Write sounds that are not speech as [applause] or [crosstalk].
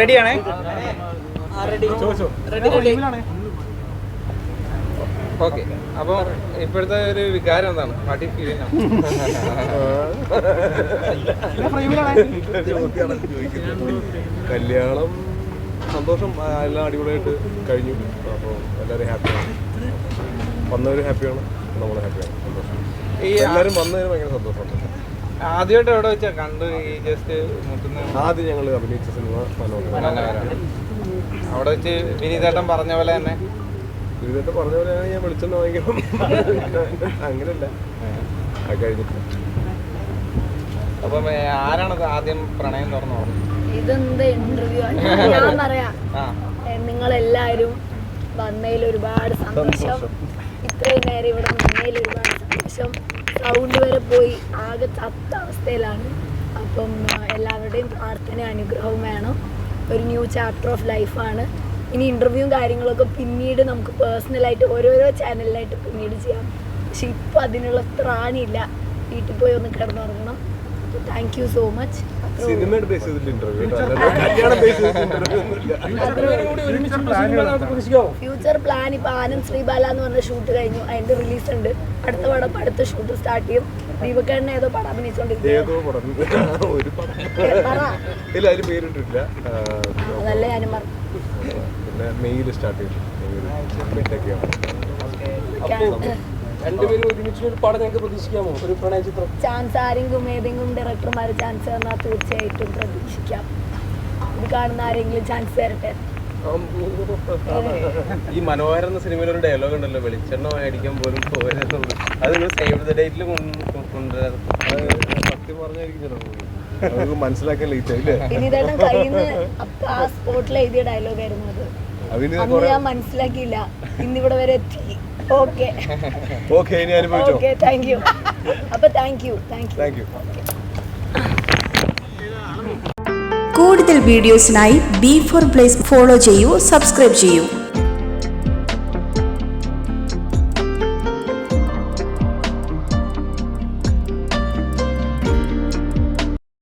റെഡിയാണേ okay അപ്പോൾ ഇപ്പോഴത്തെ ഒരു വികാരം എന്താണ്? പാട്ടി കല്യാണം സന്തോഷം എല്ലാം അടിപൊളിയായിട്ട് കഴിഞ്ഞു. അപ്പോൾ എല്ലാവരും ഹാപ്പിയാണ് വന്നവരും ഹാപ്പിയാണ് നമ്മളും ഹാപ്പിയാണ് സന്തോഷം. ഈ എല്ലാവരും വന്നതിന് ഭയങ്കര സന്തോഷമുണ്ട്. ആദ്യമായിട്ട് എവിടെ വെച്ചാ? കണ്ടു ഈ ജസ്റ്റ് മുട്ടുന്ന ആദ്യം ഞങ്ങൾ അഭിനയിച്ച സിനിമ. അവിടെ വെച്ച് വിനീതേട്ടൻ പറഞ്ഞ പോലെ തന്നെ? വിനീതേട്ടൻ പറഞ്ഞ പോലെ ഞാൻ വെളിച്ചെണ്ണ വാങ്ങിക്കണം അങ്ങനെയല്ല. അത് കഴിഞ്ഞിട്ട് അപ്പം ആരാണത് ആദ്യം പ്രണയം തുറന്നു? ഇതെന്ത് ഇന്റർവ്യൂ ആണ്? [laughs] ഞാൻ പറയാം. ആ. നിങ്ങൾ എല്ലാരും വന്നതിൽ ഒരുപാട് സന്തോഷം. ഇത്രയും നേരം ഇവിടെ വന്നതിൽ ഒരുപാട് സന്തോഷം. സൗണ്ട് വരെ പോയി. ആകെ ചത്ത അവസ്ഥയിലാണ്. അപ്പം എല്ലാവരുടെയും പ്രാർത്ഥന അനുഗ്രഹവും വേണം. ഒരു ന്യൂ ചാപ്റ്റർ ഓഫ് ലൈഫാണ്. ഇനി ഇന്റർവ്യൂവും കാര്യങ്ങളൊക്കെ പിന്നീട് നമുക്ക് പേഴ്സണലായിട്ട് ഓരോരോ ചാനലിലായിട്ട് പിന്നീട് ചെയ്യാം. പക്ഷെ ഇപ്പം അതിനുള്ള ത്രാണിയില്ല. വീട്ടിൽ പോയി ഒന്ന് കിടന്നുറങ്ങണം. താങ്ക് യു സോ മച്ച് സിനിമയുടെ ബേസ് ചെയ്തിട്ട് ഇന്റർവ്യൂ കല്യാണം ബേസ് ചെയ്തിട്ട് ഇന്റർവ്യൂ ഫ്യൂച്ചർ പ്ലാൻ ഇപ്പൊ ആനന്ദ് ശ്രീബാല എന്ന് പറഞ്ഞ ഷൂട്ട് കഴിഞ്ഞു. അതിന്റെ റിലീസ് ഉണ്ട്. അടുത്ത പടം അടുത്ത ഷൂട്ട് സ്റ്റാർട്ട് ചെയ്യും. ദീപക്കേണ്ണ ഏതോ പടം അഭിനയിച്ചോണ്ടിരിക്കും ഏതോ പടം. ഒരു പടം. ഇല്ല അതിന് പേരിട്ടിട്ടില്ല. ആ, അതല്ല ഞാനും പറഞ്ഞു പിന്നെ മെയ്യിൽ സ്റ്റാർട്ട് ചെയ്തു. മിഡൊക്കെയാണ് രണ്ടുപേരും ഒരുമിച്ച് ഒരു പടം ഞങ്ങൾക്ക് പ്രതീക്ഷിക്കാമോ? ഒരു പ്രണയ ചിത്രം. ചാൻസ് ആരെങ്കിലും ഏതെങ്കിലും ഡയറക്ടർമാർ ചാൻസ് തന്നാൽ തീർച്ചയായിട്ടും പ്രതീക്ഷിക്കാം. ഇത് കാണുന്ന ആരെങ്കിലും ചാൻസ് തരട്ടെ? ഈ മനോഹരം എന്ന സിനിമയിൽ ഒരു ഡയലോഗ് ഉണ്ടല്ലോ വെളിച്ചെണ്ണ മേടിക്കാൻ പോലും പോരുന്നുള്ളൂ അത് നിങ്ങൾ സേവ് ദ ഡേറ്റിൽ കൊണ്ടുവരാം. സത്യം പറഞ്ഞായിരിക്കും മനസ്സിലാക്കാൻ ലേറ്റ് ആയില്ലേ? ആ സ്പോട്ടിൽ എഴുതിയ ഡയലോഗ് ആയിരുന്നു അത്. അതിന് അന്ന് ഞാൻ മനസ്സിലാക്കിയില്ല. ഇന്നിവിടെ വരെ എത്തി. ഓക്കെ ഓക്കെ ഇനി അനുഭവിച്ചോ? ഓക്കെ താങ്ക് യു അപ്പൊ thank you thank you thank you കൂടുതൽ വീഡിയോസിനായി ബി ഫോർ പ്ലേസ് ഫോളോ ചെയ്യൂ സബ്സ്ക്രൈബ് ചെയ്യൂ.